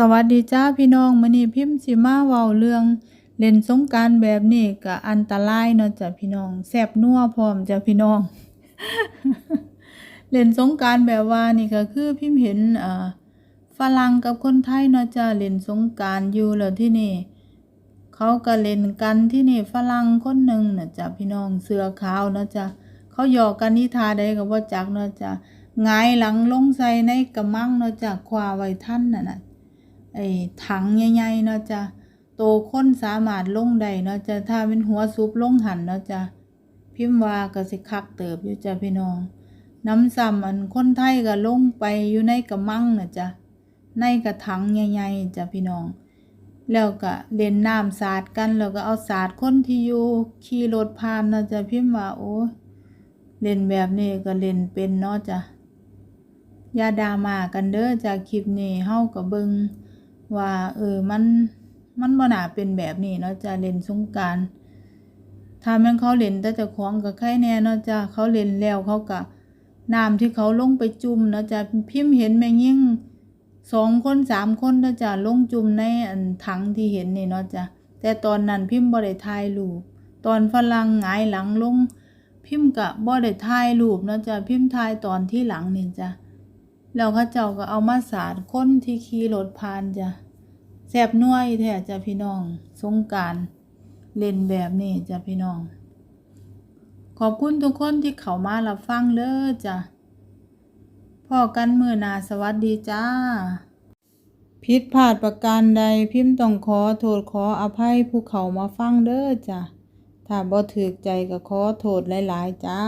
สวัสดีจ้าพี่น้องมื้อนี้พิมพ์สิมาเว้าเรื่อง เล่นสงกานต์แบบนี้ก็อันตรายเนาะจ้ะพี่น้องแซ่บนัวพร้อมจ้ะพี่น้อง เล่นสงกานต์แบบว่านี่ก็คือพิมพ์เห็นเอ่อฝรั่งกับคนไทยเนาะจ้ะเล่นสงกานต์อยู่แล้วที่นี่ เขาก็เล่นกันที่นี่ฝรั่งคนหนึ่งนะจ้ะพี่น้องเสื้อขาวเนาะจ้ะเขาหยอกกันนิทาใดก็บ่จักเนาะจ้ะงายหลังลงใส่ในกระมังเนาะจ้ะคว้าไว้ทันน่ะน่ะ ไอ้ถังใหญ่ๆเนาะจ้ะโตคนสามารถลงได้เนาะจ้ะถ้าเป็นหัวซุปลงหันเนาะจ้ะพิมพ์ว่าก็สิคักเติบอยู่จ้ะพี่น้อง น้ำซ้ำอันคนไทยก็ลงไปอยู่ในกระมังเน่ะจ้ะในกระถังใหญ่ๆจ้ะพี่น้อง แล้วก็เล่นน้ำสาดกันแล้วก็เอาสาดคนที่อยู่ขี่รถผ่านเนาะจ้ะพิมพ์ว่าโอ้เล่นแบบนี้ก็เล่นเป็นเนาะจ้ะอย่าดามากันเด้อจ้ะคลิปนี้เฮาก็เบิ่ง ว่าเออมันมันบ่นาเป็นแบบนี้เนาะจ้ะเล่นสงกรานต์ถ้าม่นเขาเล่นแต่เจ้าของก็ใครแน่เนาะจ้ะเขาเล่นแล้วเขาก็น้ำที่เขาลงไปจุ่มเนาะจ้ะพิมพ์เห็นแม่ยิ่งสองคนสามคนเนาะจ้ะลงจุ่มในอันถังที่เห็นนี่เนาะจ้ะแต่ตอนนั้นพิมพ์บ่ได้ถ่ายรูปตอนฝรั่งหงายหลังลง พิมพ์ก็บ่ได้ถ่ายรูปเนาะจ้ะพิมพ์ถ่ายตอนที่หลังนี่จ้ะ แล้วเขาเจ้าก็เอามาสาดคนที่ขี่รถผ่านจ้ะแซ่บนัวอีแท้จ้ะพี่น้องสงการเล่นแบบนี้จ้ะพี่น้อง ขอบคุณทุกคนที่เข้ามารับฟังเด้อจ้ะพ่อกันมือนาสวัสดีจ้าผิดพลาดประการใดพิมพ์ต้องขอโทษขออภัยผู้เขามาฟังเด้อจ้ะถ้าบ่ถูกใจก็ขอโทษหลาย ๆ จ้า